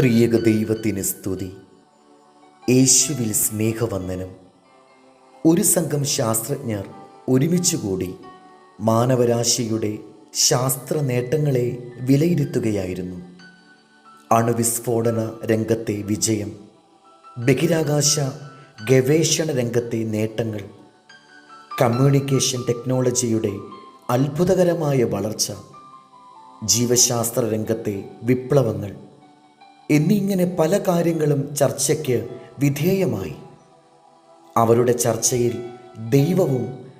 ത്രിയേക ദൈവത്തിന് സ്തുതി. യേശുവിൽ സ്നേഹവന്ദനം. ഒരു സംഘം ശാസ്ത്രജ്ഞർ ഒരുമിച്ചുകൂടി മാനവരാശിയുടെ ശാസ്ത്ര നേട്ടങ്ങളെ വിലയിരുത്തുകയായിരുന്നു. അണുവിസ്ഫോടന രംഗത്തെ വിജയം ബഹിരാകാശ ഗവേഷണ രംഗത്തെ നേട്ടങ്ങൾ കമ്മ്യൂണിക്കേഷൻ ടെക്നോളജിയുടെ അത്ഭുതകരമായ വളർച്ച ജീവശാസ്ത്ര രംഗത്തെ വിപ്ലവങ്ങൾ എന്നിങ്ങനെ പല കാര്യങ്ങളും ചർച്ചയ്ക്ക് വിധേയമായി. അവരുടെ ചർച്ചയിൽ ദൈവവും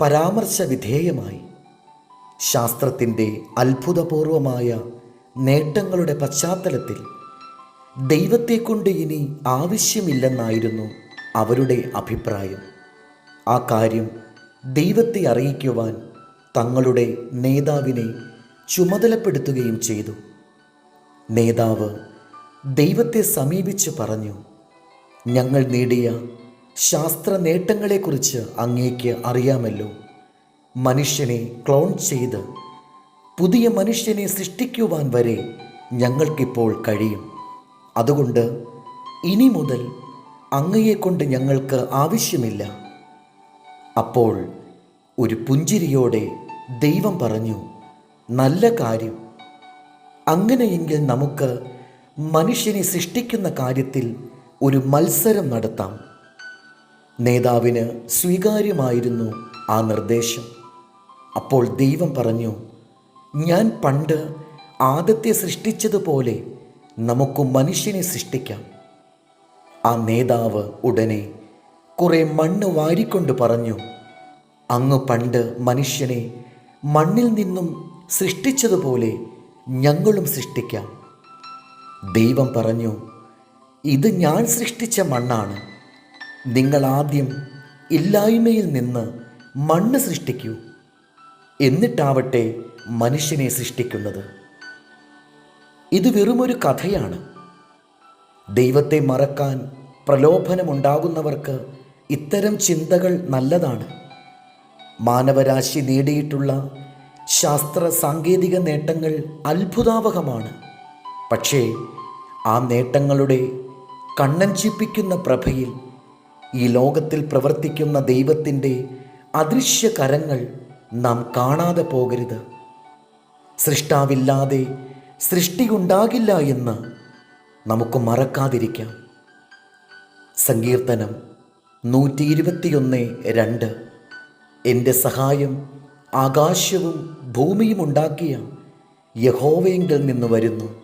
പരാമർശ വിധേയമായി ശാസ്ത്രത്തിന്റെ അത്ഭുതപൂർവമായ നേട്ടങ്ങളുടെ പശ്ചാത്തലത്തിൽ ദൈവത്തെക്കൊണ്ട് ഇനി ആവശ്യമില്ലെന്നായിരുന്നു അവരുടെ അഭിപ്രായം. ആ കാര്യം ദൈവത്തെ അറിയിക്കുവാൻ തങ്ങളുടെ നേതാവിനെ ചുമതലപ്പെടുത്തുകയും ചെയ്തു. നേതാവ് ദൈവത്തെ സമീപിച്ച് പറഞ്ഞു ഞങ്ങൾ നേടിയ ശാസ്ത്ര നേട്ടങ്ങളെക്കുറിച്ച് അങ്ങേക്ക് അറിയാമല്ലോ. മനുഷ്യനെ ക്ലോൺ ചെയ്ത് പുതിയ മനുഷ്യനെ സൃഷ്ടിക്കുവാൻ വരെ ഞങ്ങൾക്കിപ്പോൾ കഴിയും. അതുകൊണ്ട് ഇനി മുതൽ അങ്ങയെക്കൊണ്ട് ഞങ്ങൾക്ക് ആവശ്യമില്ല. അപ്പോൾ ഒരു പുഞ്ചിരിയോടെ ദൈവം പറഞ്ഞു നല്ല കാര്യം. അങ്ങനെയെങ്കിൽ നമുക്ക് മനുഷ്യനെ സൃഷ്ടിക്കുന്ന കാര്യത്തിൽ ഒരു മത്സരം നടത്താം. നേതാവിന് സ്വീകാര്യമായിരുന്നു ആ നിർദ്ദേശം. അപ്പോൾ ദൈവം പറഞ്ഞു ഞാൻ പണ്ട് ആദത്തെ സൃഷ്ടിച്ചതുപോലെ നമുക്ക് മനുഷ്യനെ സൃഷ്ടിക്കാം. ആ നേതാവ് ഉടനെ കുറെ മണ്ണ് വാരിക്കൊണ്ട് പറഞ്ഞു അങ്ങ് പണ്ട് മനുഷ്യനെ മണ്ണിൽ നിന്നും സൃഷ്ടിച്ചതുപോലെ ഞങ്ങളും സൃഷ്ടിക്കാം. ദൈവം പറഞ്ഞു ഇത് ഞാൻ സൃഷ്ടിച്ച മണ്ണാണ്. നിങ്ങൾ ആദ്യം ഇല്ലായ്മയിൽ നിന്ന് മണ്ണ് സൃഷ്ടിക്കൂ. എന്നിട്ടാവട്ടെ മനുഷ്യനെ സൃഷ്ടിക്കുന്നത്. ഇത് വെറുമൊരു കഥയാണ്. ദൈവത്തെ മറക്കാൻ പ്രലോഭനമുണ്ടാകുന്നവർക്ക് ഇത്തരം ചിന്തകൾ നല്ലതാണ്. മാനവരാശി നേടിയിട്ടുള്ള ശാസ്ത്ര സാങ്കേതിക നേട്ടങ്ങൾ അത്ഭുതാവഹമാണ്. പക്ഷേ ആ നേട്ടങ്ങളുടെ കണ്ണഞ്ചിപ്പിക്കുന്ന പ്രഭയിൽ ഈ ലോകത്തിൽ പ്രവർത്തിക്കുന്ന ദൈവത്തിന്റെ അദൃശ്യ കരങ്ങൾ നാം കാണാതെ പോകരുത്. സൃഷ്ടാവില്ലാതെ സൃഷ്ടിയുണ്ടാകില്ല എന്ന് നമുക്ക് മറക്കാതിരിക്കാം. സങ്കീർത്തനം നൂറ്റി ഇരുപത്തിയൊന്ന് രണ്ട്. എന്റെ സഹായം ആകാശവും ഭൂമിയും ഉണ്ടാക്കിയ യഹോവയെങ്കിൽ നിന്ന് വരുന്നു.